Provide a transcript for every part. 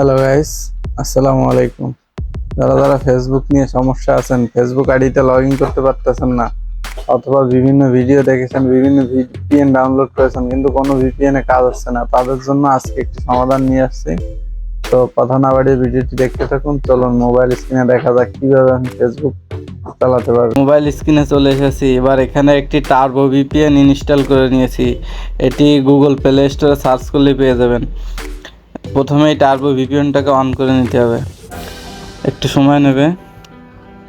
Hello guys আসসালামু আলাইকুম যারা যারা ফেসবুক নিয়ে সমস্যা আছেন ফেসবুক আইডিতে লগ ইন করতে পারতেছেন না, অথবা বিভিন্ন ভিডিও দেখেছেন, বিভিন্ন ভিপিএন ডাউনলোড করেছেন, কিন্তু কোনো ভিপিএন কাজ হচ্ছে না, তাদের জন্য আজকে একটি সমাধান নিয়ে আসছি। তো কথা না ভিডিওটি দেখতে থাকুন, চলুন মোবাইল স্ক্রিনে দেখা যাক কীভাবে আপনি ফেসবুক চালাতে পারবেন মোবাইল স্ক্রিনে চলে এসেছি। এবার এখানে একটি টার্বো ভিপিএন ইনস্টল করে নিয়েছি। এটি গুগল প্লে স্টোরে সার্চ করলে পেয়ে যাবেন। প্রথমেই টার্বো ভিপিএনটাকে অন করে নিতে হবে। একটু সময় নেবে।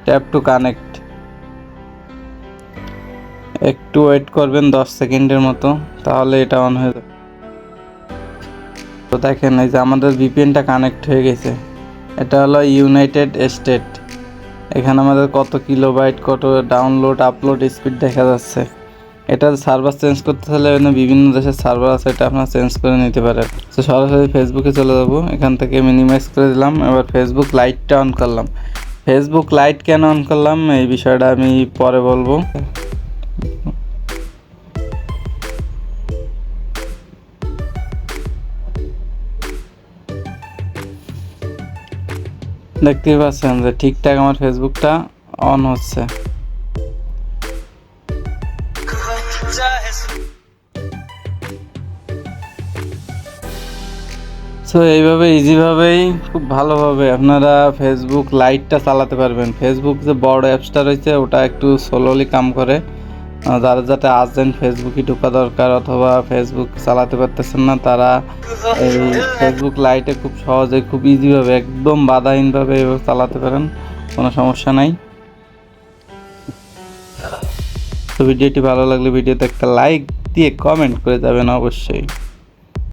ট্যাপ টু কানেক্ট একটু ওয়েট করবেন দশ সেকেন্ডের মতো, তাহলে এটা অন হয়ে যাবে। তো দেখেন, এই যে আমাদের ভিপিএনটা কানেক্ট হয়ে গেছে। এটা হলো ইউনাইটেড স্টেট এখানে আমাদের কত কিলোবাইট কত ডাউনলোড আপলোড স্পিড দেখা যাচ্ছে। এটা সার্ভার চেঞ্জ করতে চাইলে বিভিন্ন দেশের সার্ভার আছে, এটা আপনারা চেঞ্জ করে নিতে পারেন। তো সরাসরি ফেসবুকে চলে যাব, এখান থেকে মিনিমাইজ করে দিলাম, এবার ফেসবুক লাইটটা অন করলাম। ফেসবুক লাইট কেন অন করলাম? এই বিষয়টা আমি পরে বলব। দেখতেই পাচ্ছেন যে ঠিকঠাক আমার ফেসবুকটা অন হচ্ছে। সো এইভাবে ইজিভাবেই খুব ভালোভাবে আপনারা ফেসবুক লাইটটা চালাতে পারবেন। ফেসবুক যে বড় অ্যাপসটা রয়েছে, ওটা একটু স্লোলি কাম করে। যারা যাতে আর্জেন্ট ফেসবুকে ঢোকা দরকার অথবা ফেসবুক চালাতে পারতেছেন না, তারা এই ফেসবুক লাইটে খুব সহজে খুব ইজিভাবে একদম বাধাহীনভাবে চালাতে পারেন। কোনো সমস্যা নাই। তো ভিডিওটি ভালো লাগলে ভিডিওতে একটা লাইক দিয়ে কমেন্ট করে যাবেন অবশ্যই।